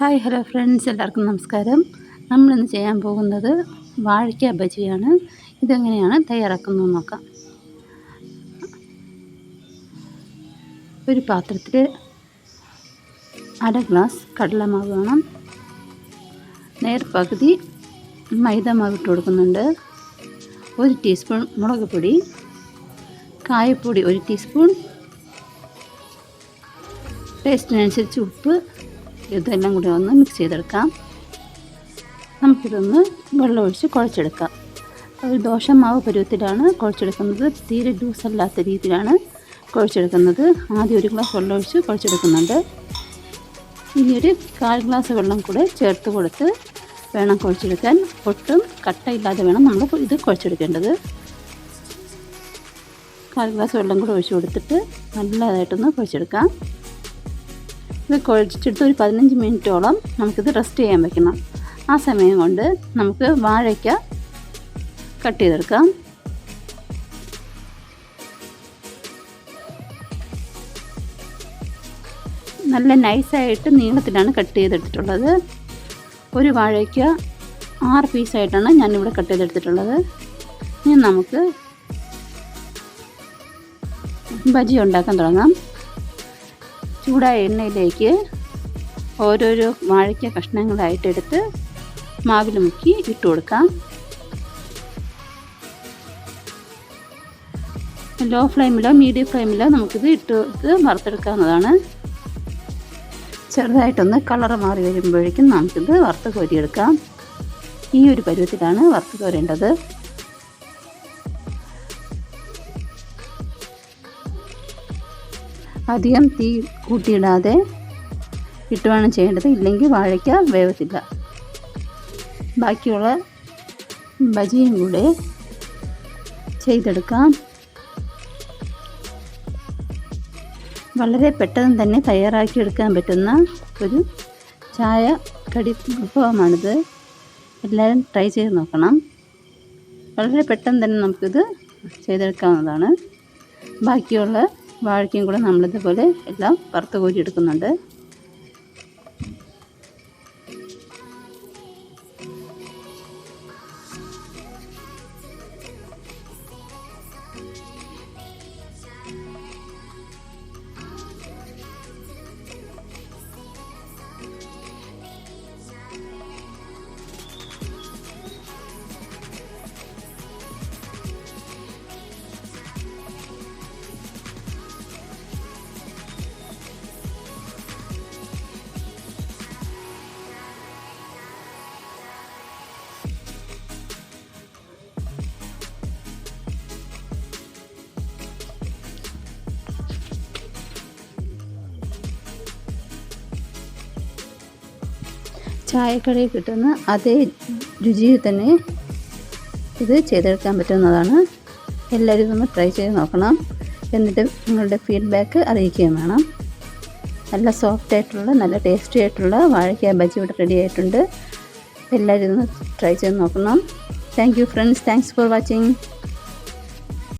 Hi hello friends. എല്ലാവർക്കും നമസ്കാരം. നമ്മളിന്ന് ചെയ്യാൻ പോകുന്നത് വാഴയ്ക്ക ബജിയാണ്. ഇതെങ്ങനെയാണ് തയ്യാറാക്കുന്നത് നോക്കാം. ഒരു പാത്രത്തിൽ അര ഗ്ലാസ് കടലമാവ് വേണം. നേർപ്പകുതി മൈദമാവ് മൈദ മാവ് ഇട്ട് കൊടുക്കുന്നുണ്ട്. ഒരു ടീസ്പൂൺ മുളക് പൊടി കായപ്പൊടി ഒരു ടീസ്പൂൺ. ടേസ്റ്റിനനുസരിച്ച് ഉപ്പ്. ഇതെല്ലാം കൂടി ഒന്ന് മിക്സ് ചെയ്തെടുക്കാം. നമുക്കിതൊന്ന് വെള്ളമൊഴിച്ച് കുഴച്ചെടുക്കാം. ഒരു ദോശമാവ് പരുവത്തിലാണ് കുഴച്ചെടുക്കുന്നത്. തീരെ ലൂസ് അല്ലാത്ത രീതിയിലാണ് കുഴച്ചെടുക്കുന്നത്. ആദ്യം ഒരു ഗ്ലാസ് വെള്ളമൊഴിച്ച് കുഴച്ചെടുക്കുന്നുണ്ട്. ഇനി ഒരു കാൽ ഗ്ലാസ് വെള്ളം കൂടെ ചേർത്ത് കൊടുത്ത് വേണം കുഴച്ചെടുക്കാൻ. ഒട്ടും കട്ടയില്ലാതെ വേണം നമ്മൾ ഇത് കുഴച്ചെടുക്കേണ്ടത്. കാൽ ഗ്ലാസ് വെള്ളം കൂടെ ഒഴിച്ച് കൊടുത്തിട്ട് നല്ലതായിട്ടൊന്ന് കുഴച്ചെടുക്കാം. ഇത് കുഴച്ചിട്ട് ഒരു പതിനഞ്ച് മിനിറ്റോളം നമുക്കിത് റെസ്റ്റ് ചെയ്യാൻ വെക്കണം. ആ സമയം കൊണ്ട് നമുക്ക് വാഴയ്ക്ക കട്ട് ചെയ്തെടുക്കാം. നല്ല നൈസായിട്ട് നീളത്തിലാണ് കട്ട് ചെയ്തെടുത്തിട്ടുള്ളത്. ഒരു വാഴയ്ക്ക ആറ് പീസായിട്ടാണ് ഞാനിവിടെ കട്ട് ചെയ്തെടുത്തിട്ടുള്ളത്. ഇനി നമുക്ക് ബജി ഉണ്ടാക്കാൻ തുടങ്ങാം. ചൂടായ എണ്ണയിലേക്ക് ഓരോരോ വാഴയ്ക്ക കഷ്ണങ്ങളായിട്ടെടുത്ത് മാവിൽ മുക്കി ഇട്ട് കൊടുക്കാം. ലോ ഫ്ലെയിമിലോ മീഡിയം ഫ്ലെയിമിലോ നമുക്കിത് ഇട്ട് വറുത്തെടുക്കാവുന്നതാണ്. ചെറുതായിട്ടൊന്ന് കളർ മാറി വരുമ്പോഴേക്കും നമുക്കിത് വറുത്ത് കോരിയെടുക്കാം. ഈ ഒരു പരുവത്തിലാണ് വറുത്ത് കോരേണ്ടത്. അധികം തീ കൂട്ടിയിടാതെ ഇട്ടുവാണ് ചെയ്യേണ്ടത്. ഇല്ലെങ്കിൽ വാഴയ്ക്ക വേവത്തില്ല. ബാക്കിയുള്ള ബജിയും കൂടെ ചെയ്തെടുക്കാം. വളരെ പെട്ടെന്ന് തന്നെ തയ്യാറാക്കിയെടുക്കാൻ പറ്റുന്ന ഒരു ചായ കടി വിഭവമാണിത്. എല്ലാവരും ട്രൈ ചെയ്ത് നോക്കണം. വളരെ പെട്ടെന്ന് തന്നെ നമുക്കിത് ചെയ്തെടുക്കാവുന്നതാണ്. ബാക്കിയുള്ള വാഴയ്ക്കയും കൂടെ നമ്മളിതുപോലെ എല്ലാം വറുത്ത് കോരി ചായക്കടയിൽ കിട്ടുന്ന അതേ രുചിയിൽ തന്നെ ഇത് ചെയ്തെടുക്കാൻ പറ്റുന്നതാണ്. എല്ലാവരും ഇതൊന്ന് ട്രൈ ചെയ്ത് നോക്കണം. എന്നിട്ട് നിങ്ങളുടെ ഫീഡ്ബാക്ക് അറിയിക്കുകയും വേണം. നല്ല സോഫ്റ്റ് ആയിട്ടുള്ള നല്ല ടേസ്റ്റി ആയിട്ടുള്ള വാഴയ്ക്ക ബജി ഇവിടെ റെഡി ആയിട്ടുണ്ട്. എല്ലാവരും ഒന്ന് ട്രൈ ചെയ്ത് നോക്കണം. Thank you friends thanks for watching